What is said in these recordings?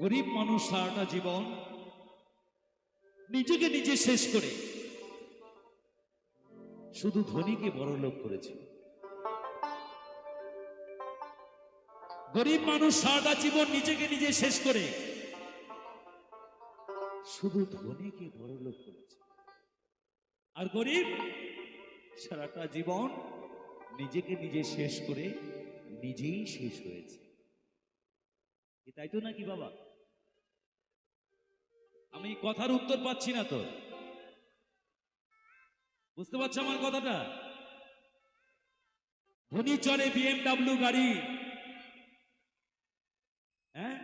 গরিব মানুষ সারাটা জীবন নিজেকে নিজে শেষ করে শুধু ধনীকে বড় লোক করেছে। গরিব মানুষ সারাটা জীবন নিজেকে নিজে শেষ করে শুধু ধনীকে বড় লোক করেছে। আর গরিব সারাটা জীবন নিজেকে নিজে শেষ করে নিজেই শেষ হয়েছে। তাই তো নাকি বাবা? আমি কথার উত্তর পাচ্ছি না তো। বুঝতে পারছ আমার কথাটা? ধনী চড়ে বিএমডাব্লিউ গাড়ি। হ্যাঁ?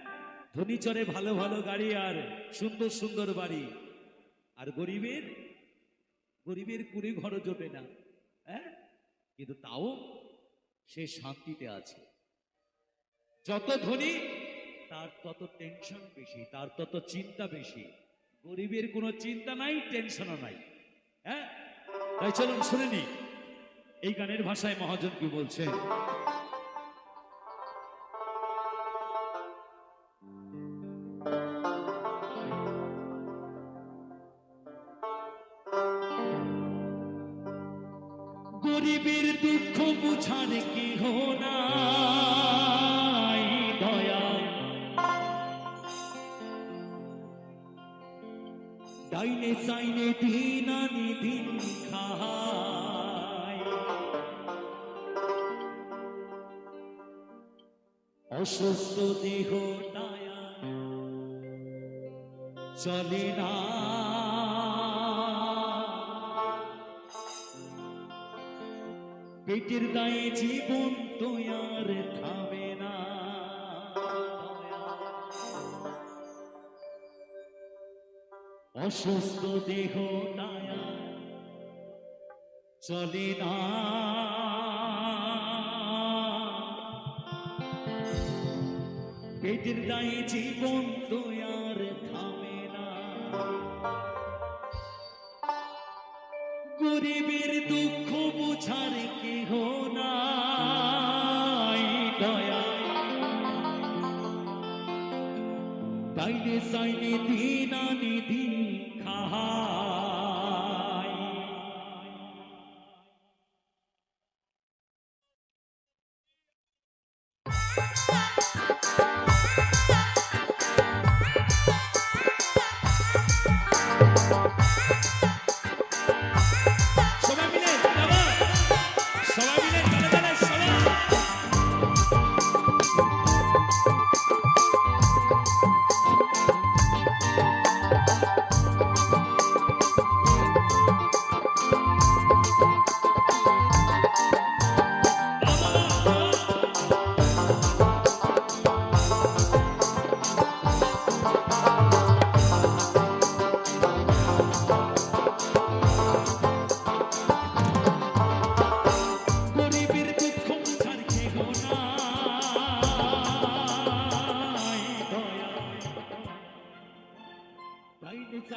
ধনী চড়ে ভালো ভালো গাড়ি আর সুন্দর সুন্দর বাড়ি। আর গরিবের? গরিবের কুড়ি ঘরও জোটে না। হ্যাঁ? কিন্তু তাও সে শান্তিতে আছে। যত ধনী তার তত টেনশন বেশি, তার তত চিন্তা বেশি। গরিবের কোনো চিন্তা নাই টেনশনও নাই। হ্যাঁ? তাই চলুন, শুনে নি। এই গানের ভাষায় মহাজন কি বলছেন? গরিবের দুঃখ বুঝার কেহ নাই ডাইনে সাইনে দিন আনি দিন খায়। অসুস্থ দেহ দয়া চলে না। পেটের গায়ে জীবন তো অসুস্থ দেহ দায়া চলে না। পেটের গায়ে জীবন তো আর থামে না। গরিবের দুঃখ বুঝার কেহ নাই দয়া। ডাইনে সাইনে দিন আনি দিন মহা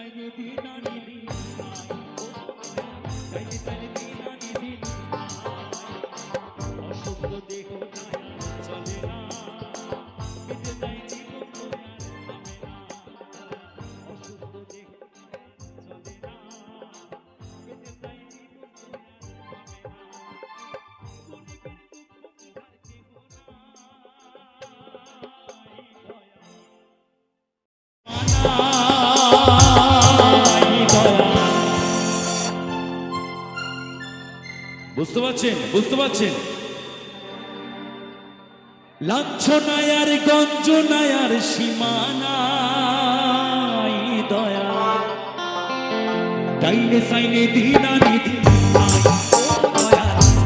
চাইলে চাইলে বুঝতে পারছেন? বুঝতে পারছেন? লাঞ্ছনায়ার, গঞ্জনায়ার সীমানাই দয়া। ডাইনে সাইনে দিনা দিন দয়া।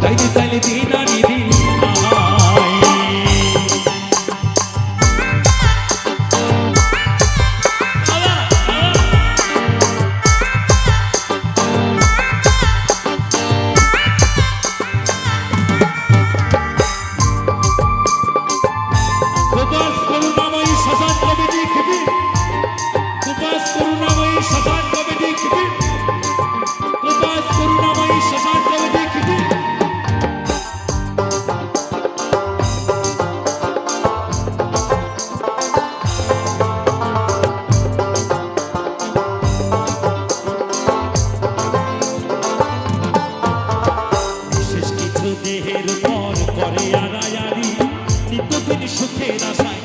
ডাইনে সাইনে দিনা আয়। করুণাময়ী শ্মশান কমিটি খিপি উপাস করুণাময়ী শ্মশান কমিটি খিপি উপাস করুণাময়ী শ্মশান কমিটি খিপি বিশেষ কিছু দেহের মন করে আড়ায়ারি নিত্যদিন সুখের আশায়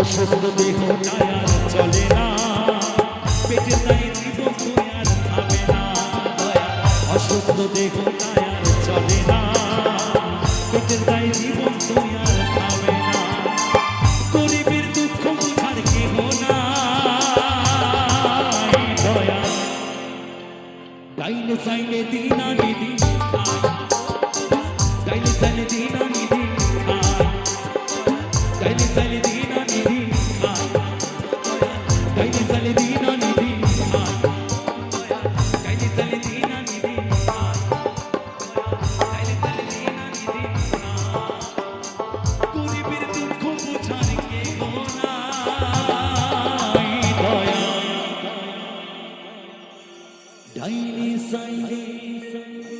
অসুস্থ দেহ টায়ার চলে না পেটে তাই জীবন আর থামে না অসুস্থ দেহ টায়ার চলে না। পেটে তাই জীবন আর থামে না গরিবের দুঃখ বুঝার কেহ নাই দয়া ডাইনে সাইনে দিনা নিধি আয় ডাইনে সাইনে দিনা নিধি আয় ডাইনে সাইনে